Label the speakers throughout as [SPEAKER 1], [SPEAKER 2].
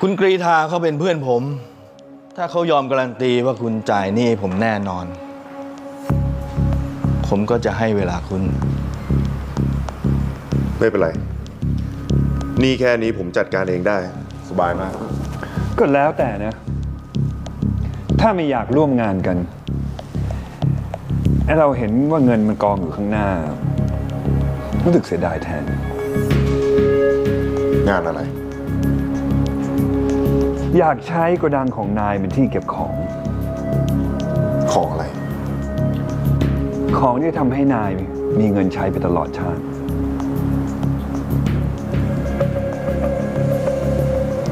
[SPEAKER 1] คุณกรีธาเขาเป็นเพื่อนผม ถ้าเขายอมการันตีว่าคุณจ่ายหนี้ผมแน่นอน ผมก็จะให้เวลาคุณ
[SPEAKER 2] ไม่เป็นไร นี่แค่นี้ผมจัดการเองได้ สบายมาก
[SPEAKER 3] ก็แล้วแต่นะ ถ้าไม่อยากร่วมงานกันไอเราเห็นว่าเงินมันกองอยู่ข้างหน้า รู้สึกเสียดายแทน
[SPEAKER 2] งานอะไร
[SPEAKER 3] อยากใช้โกดังของนายเป็นที่เก็บของ
[SPEAKER 2] ของอะไร
[SPEAKER 3] ของที่ทำให้นายมีเงินใช้ไปตลอดชาติ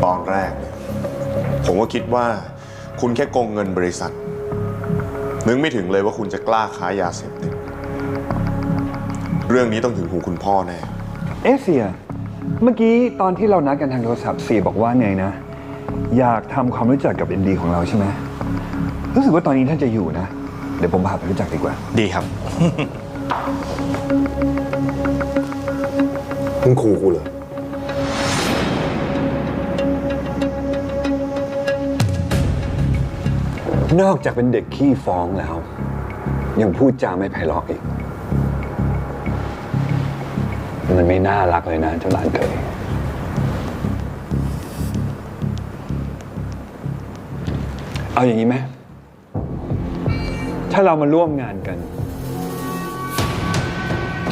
[SPEAKER 2] ตอนแรกเนี่ยผมก็คิดว่าคุณแค่โกงเงินบริษัท นึกไม่ถึงเลยว่าคุณจะกล้าค้ายาเสพติด เรื่องนี้ต้องถึงหูคุณพ่อแน่
[SPEAKER 3] เอะเสีย เมื่อกี้ตอนที่เรานัดกันทางโทรศัพท์เสียบอกว่าไงนะ อยากทำความรู้จักกับเอ็นดีของเราใช่ไหมรู้สึกว่าตอนนี้ท่านจะอยู่นะ เดี๋ยวผมพาไปรู้จักดีกว่า
[SPEAKER 1] ดีครับ
[SPEAKER 2] คุณครูกูเหรอ
[SPEAKER 3] นอกจากเป็นเด็กขี้ฟ้องแล้ว ยังพูดจาไม่ไพเราะอีก มันไม่น่ารักเลยนะเจ้าหลานเคย เอาอย่างนี้ไหมถ้าเรามาร่วมงานกัน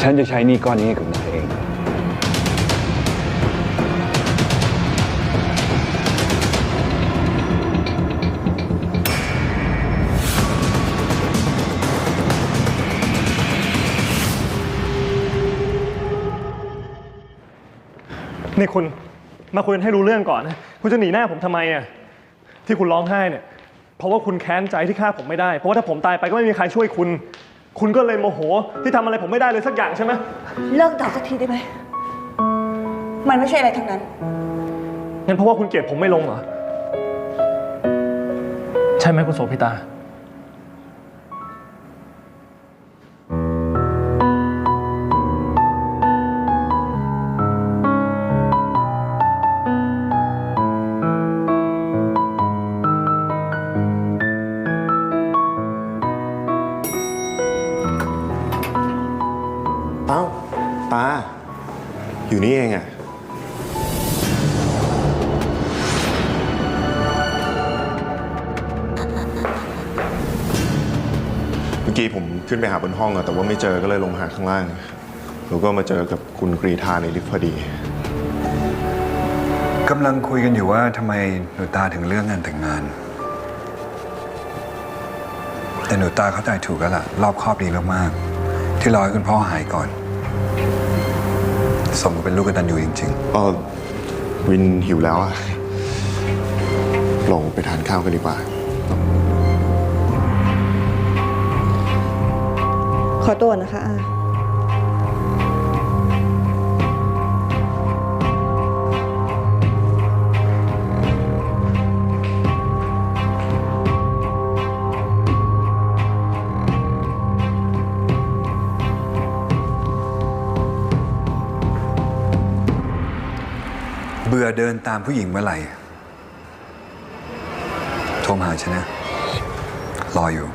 [SPEAKER 3] ฉันจะใช้หนี้ก้อนนี้ให้กับนายเอง
[SPEAKER 4] นี่คุณมาคุยกันให้รู้เรื่องก่อนนะ คุณจะหนีหน้าผมทำไมอะ ที่คุณร้องไห้เนี่ย เพราะว่าคุณแค้นใจที่ฆ่าผมไม่ได้ เพราะว่าถ้าผมตายไปก็ไม่มีใครช่วยคุณ คุณก็เลยโมโห ที่ทำอะไรผมไม่ได้เลยสักอย่างใช่ไหม
[SPEAKER 5] เลิกด่าสักทีได้ไหม มันไม่ใช่อะไรทั้งนั้น
[SPEAKER 4] งั้นเพราะว่าคุณเกลียดผมไม่ลงเหรอ ใช่ไหมคุณโสภิตา
[SPEAKER 2] เอ้าตา อยู่นี่เองอะเมื่อกี้ผมขึ้นไปหาบนห้องอะแต่ว่าไม่เจอก็เลยลงมาหาข้างล่าง แล้วก็มาเจอกับคุณกรีธาในลิฟต์พอดี
[SPEAKER 3] กำลังคุยกันอยู่ว่าทำไมหนูตาถึงเรื่องงานแต่งงาน แต่หนูตาเข้าใจถูกแล้วล่ะ รอบครอบดีมากๆ ที่รอให้คุณพ่อหายก่อน สมกับเป็นลูกกตัญญูจริง
[SPEAKER 2] เออวินหิวแล้วอะลงไปทานข้าวกันดีกว่า
[SPEAKER 5] ขอตัวนะคะอา
[SPEAKER 3] เบื่อเดินตามผู้หญิงเมื่อไหร่ โทรมาหาฉันนะ รออยู่